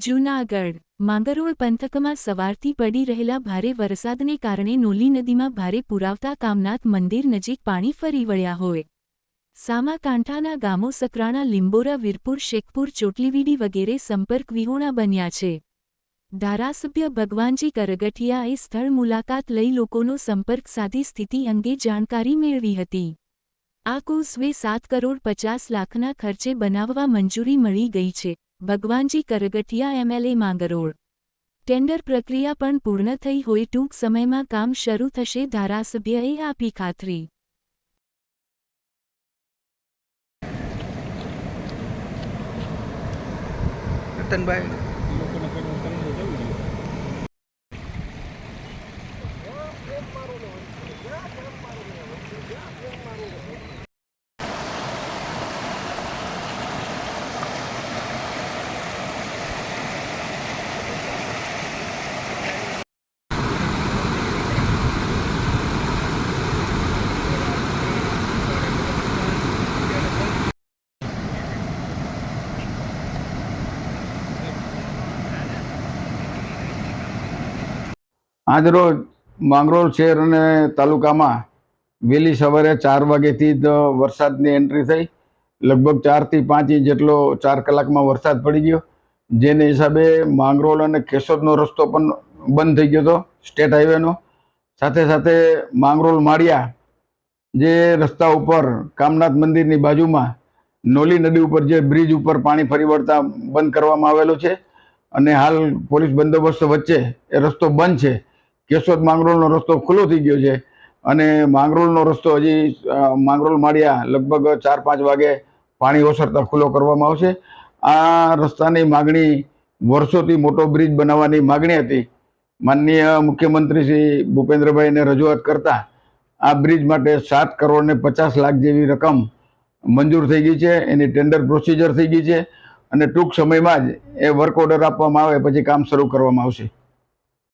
જૂનાગઢ, માંગરોળ પંથકમાં સવારથી પડી રહેલા ભારે વરસાદને કારણે નોલી નદીમાં ભારે પુરાવતા કામનાથ મંદિર નજીક પાણી ફરી વળ્યા હોય. સામાકાંઠાના ગામો સકરાણા, લીંબોરા, વીરપુર, શેખપુર, ચોટલીવીડી વગેરે સંપર્ક વિહોણા બન્યા છે. ધારાસભ્ય ભગવાનજી કરગઠિયાએ સ્થળ મુલાકાત લઈ લોકોનો સંપર્ક સાધી સ્થિતિ અંગે જાણકારી મેળવી હતી. આ કોઝવે સાત કરોડ પચાસ લાખના ખર્ચે બનાવવા મંજૂરી મળી ગઈ છે. ભગવાનજી કરગઠિયા એમએલએ માંગરોળ. ટેન્ડર પ્રક્રિયા પણ પૂર્ણ થઈ હોય ટૂંક સમયમાં કામ શરૂ થશે ધારાસભ્યએ આપી ખાતરી. રતનભાઈ આજરોજ માંગરોળ શહેર અને તાલુકામાં વહેલી સવારે ચાર વાગ્યાથી જ વરસાદની એન્ટ્રી થઈ. લગભગ ચારથી પાંચ ઇંચ જેટલો ચાર કલાકમાં વરસાદ પડી ગયો. જેને હિસાબે માંગરોળ અને કેશોદનો રસ્તો પણ બંધ થઈ ગયો હતો, સ્ટેટ હાઈવેનો. સાથે સાથે માંગરોળ માળિયા જે રસ્તા ઉપર કામનાથ મંદિરની બાજુમાં નોલી નદી ઉપર જે બ્રિજ ઉપર પાણી ફરી વળતા બંધ કરવામાં આવેલો છે. અને હાલ પોલીસ બંદોબસ્ત વચ્ચે એ રસ્તો બંધ છે. કેશોદ માંગરોળનો રસ્તો ખુલ્લો થઈ ગયો છે. અને માંગરોળનો રસ્તો હજી માંગરોળ માળિયા લગભગ ચાર પાંચ વાગે પાણી ઓસરતા ખુલ્લો કરવામાં આવશે. આ રસ્તાની માગણી વર્ષોથી મોટો બ્રિજ બનાવવાની માગણી હતી. માનનીય મુખ્યમંત્રી શ્રી ભૂપેન્દ્રભાઈને રજૂઆત કરતા આ બ્રિજ માટે સાત કરોડ ને પચાસ લાખ જેવી રકમ મંજૂર થઈ ગઈ છે. એની ટેન્ડર પ્રોસિજર થઈ ગઈ છે અને ટૂંક સમયમાં જ એ વર્ક ઓર્ડર આપવામાં આવે, પછી કામ શરૂ કરવામાં આવશે.